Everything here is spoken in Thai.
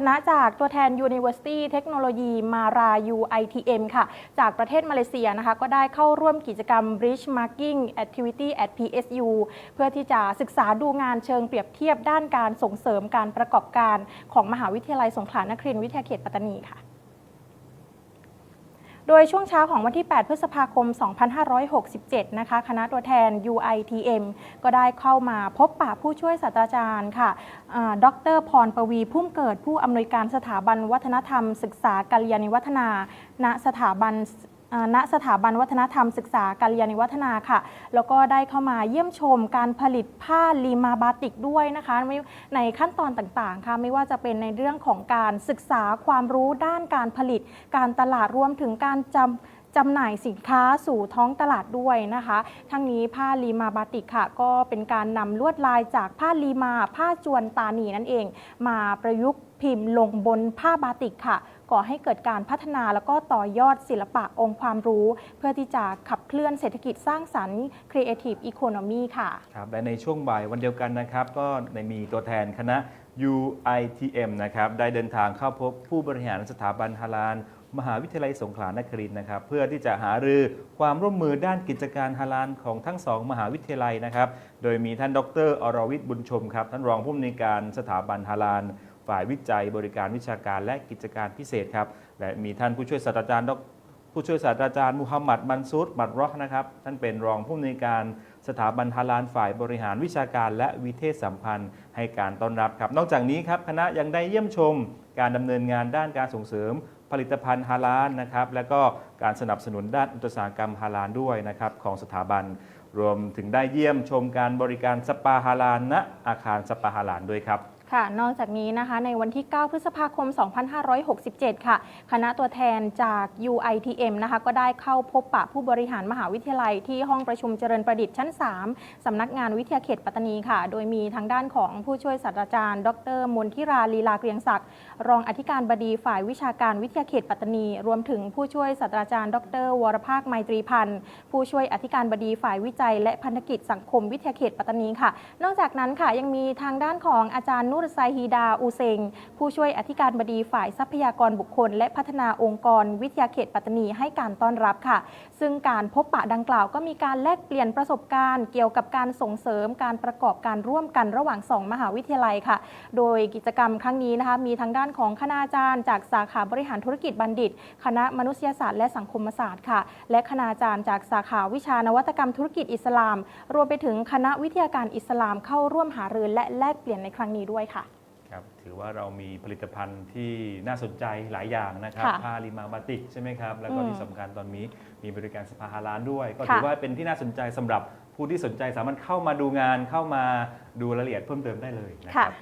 คณะจากตัวแทน University Technology Mara UITM ค่ะ จากประเทศมาเลเซียนะคะ ก็ได้เข้าร่วมกิจกรรม Bridge Marking Activity at PSU เพื่อที่จะศึกษาดูงานเชิงเปรียบเทียบด้านการส่งเสริมการประกอบการของมหาวิทยาลัยสงขลานครินทร์วิทยาเขตปัตตานีค่ะ โดยช่วงเช้าของวันที่ 8 พฤษภาคม 2567 นะคะ คณะตัวแทน UITM ก็ได้เข้ามาพบปะผู้ช่วยศาสตราจารย์ค่ะดรพรประวีพุ่มเกิดผู้อำนวยการสถาบันวัฒนธรรม ศึกษากัลยาณิวัฒนา ณสถาบัน ณสถาบันวัฒนธรรมศึกษากัลยาณิวัฒนาค่ะ แล้วก็ได้เข้ามาเยี่ยมชมการผลิตผ้าลีมาบาติกด้วยนะคะในขั้นตอนต่างๆค่ะไม่ว่าจะเป็นในเรื่องของการศึกษาความรู้ด้านการผลิต การตลาดรวมถึงการจำจำหน่ายสินค้าสู่ท้องตลาดด้วยนะคะ ทั้งนี้ผ้าลีมาบาติกค่ะ ก็เป็นการนำลวดลายจากผ้าลีมา ผ้าจวนตานีนั่นเอง มาประยุกต์พิมพ์ลงบนผ้าบาติกค่ะ ก่อให้เกิดการพัฒนาแล้วก็ต่อยอดศิลปะองค์ความรู้ เพื่อที่จะขับเคลื่อนเศรษฐกิจสร้างสรรค์ Creative Economy ค่ะครับและในช่วงบ่ายวันเดียวกันนะครับก็ได้มีตัวแทนคณะ UITM นะครับได้เดินทางเข้าพบผู้บริหารสถาบันฮาลานมหาวิทยาลัยสงขลานครินทร์นะครับ เพื่อที่จะหารือความร่วมมือด้านกิจการฮาลานของทั้งสองมหาวิทยาลัยนะครับ โดยมีท่านดร อรวิทย์บุญชมครับ ท่านรองผู้อำนวยการสถาบันฮาลาน ฝ่ายวิจัยบริการวิชาการและกิจการพิเศษครับ และมีท่านผู้ช่วยศาสตราจารย์ดรผู้ช่วยศาสตราจารย์มูฮัมหมัดมันซูดมัดเรอนะครับ ท่านเป็นรองผู้อำนวยการสถาบันฮาลานฝ่ายบริหารวิชาการและวิเทศสัมพันธ์ให้การต้อนรับครับ นอกจากนี้ครับคณะยังได้เยี่ยมชมการดำเนินงานด้านการส่งเสริมผลิตภัณฑ์ฮาลานนะครับ และก็การสนับสนุนด้านอุตสาหกรรมฮาลานด้วยนะครับของสถาบัน รวมถึงได้เยี่ยมชมการบริการสปาฮาลานณอาคารสปาฮาลานด้วยครับ ค่ะ นอกจากนี้นะคะ ในวันที่ 9 พฤษภาคม 2567 ค่ะ คณะตัวแทนจาก UITM นะคะ ก็ได้เข้าพบปะผู้บริหารมหาวิทยาลัยที่ห้องประชุมเจริญประดิษฐ์ชั้น 3 สำนักงานวิทยาเขตปัตตานีค่ะ โดยมีทางด้านของผู้ช่วยศาสตราจารย์ ดรมนทิราลีลาเกรียงศักดิ์รองอธิการบดีฝ่ายวิชาการวิทยาเขตปัตตานี รวมถึงผู้ช่วยศาสตราจารย์ ดร วรภาคไมตรีพันธ์ผู้ช่วยอธิการบดีฝ่ายวิจัย และพันธกิจสังคมวิทยาเขตปัตตานีค่ะ นอกจากนั้นค่ะยังมีทางด้านของอาจารย์นุรไซฮีดาอูเซง ผู้ช่วยอธิการบดีฝ่ายทรัพยากรบุคคล และพัฒนาองค์กรวิทยาเขตปัตตานีให้การต้อนรับค่ะ ซึ่งการพบปะดังกล่าวก็มีการแลกเปลี่ยนประสบการณ์ เกี่ยวกับการส่งเสริมการประกอบการร่วมกันระหว่างสองมหาวิทยาลัยค่ะ โดยกิจกรรมครั้งนี้นะคะมีทางด้านของคณาจารย์ จากสาขาบริหารธุรกิจบัณฑิต คณะมนุษยศาสตร์และสังคมศาสตร์ค่ะ และคณาจารย์จากสาขาวิชานวัตกรรมธุรกิจอิสลาม รวมไปถึงคณะวิทยาการอิสลามเข้าร่วมหารือและแลกเปลี่ยนในครั้งนี้ด้วยค่ะ ครับ ถือว่าเรามีผลิตภัณฑ์ที่น่าสนใจหลายอย่างนะครับ ค่ะผ้าลิมาบาติกใช่ไหมครับ แล้วก็อืมที่สำคัญตอนนี้มีบริการสภาฮาลานด้วย ก็ค่ะถือว่าเป็นที่น่าสนใจสำหรับผู้ที่สนใจสามารถเข้ามาดูงานเข้ามาดูรายละเอียดเพิ่มเติมได้เลยนะคค่ะ รับ